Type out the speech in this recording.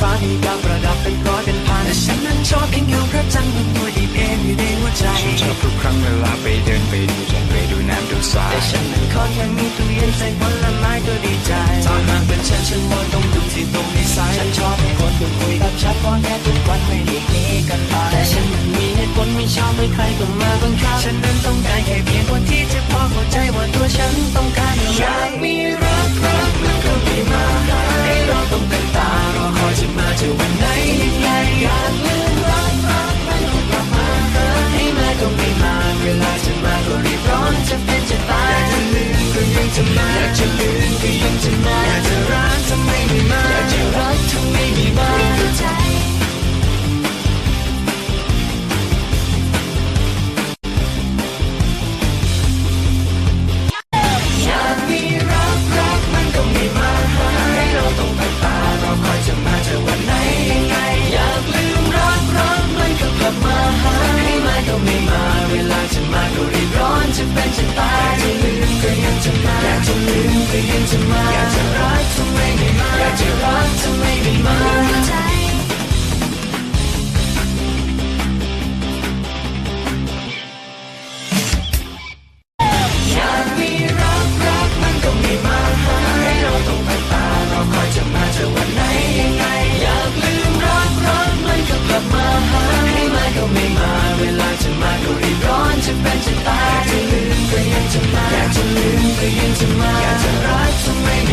ฟ้ามีดาวประดับเป็นร้อยเป็นพันแต่ฉันนั้นชอบเพียงเงาพระจันทร์มันตัวดีเองอยู่ในหัวใจฉันชอบทุกครั้งเวลาไปเดินไปดูจันไปดูน้ำดูทรายแต่ฉันนั้นขอแค่มีตู้เย็นใส่ผลไม้ก็ดีใจถ้าหากเป็นฉันฉันว่าต้องดูที่ตรงนิสัยฉันชอบให้คนดูคุยกับฉันเพราะแค่ทุกวันไม่ได้หนีกันไปแต่ฉันนั้นมีเหตุผลไม่ชอบให้ใครก็มาบังคับฉันนั้นต้องการแค่ จะเป็นจะตายจะลืมก็ยังจะมาอยากจะลืมก็ยังจะมาอยากจะรักทำไมไม่มาอยากจะรักทำไมไม่มาอยากมีรักรักมันก็ไม่มาหาให้เราต้องไปตาเรอคอยจะมาจะวันไหนยังไงอยากลืมรักรักมันก็กลับมาหาให้มาก็ไม่มาเวลาจะมาก็รีบร้อนจะเป็นจะตาย ยังจะมาอยากจะรักทำไม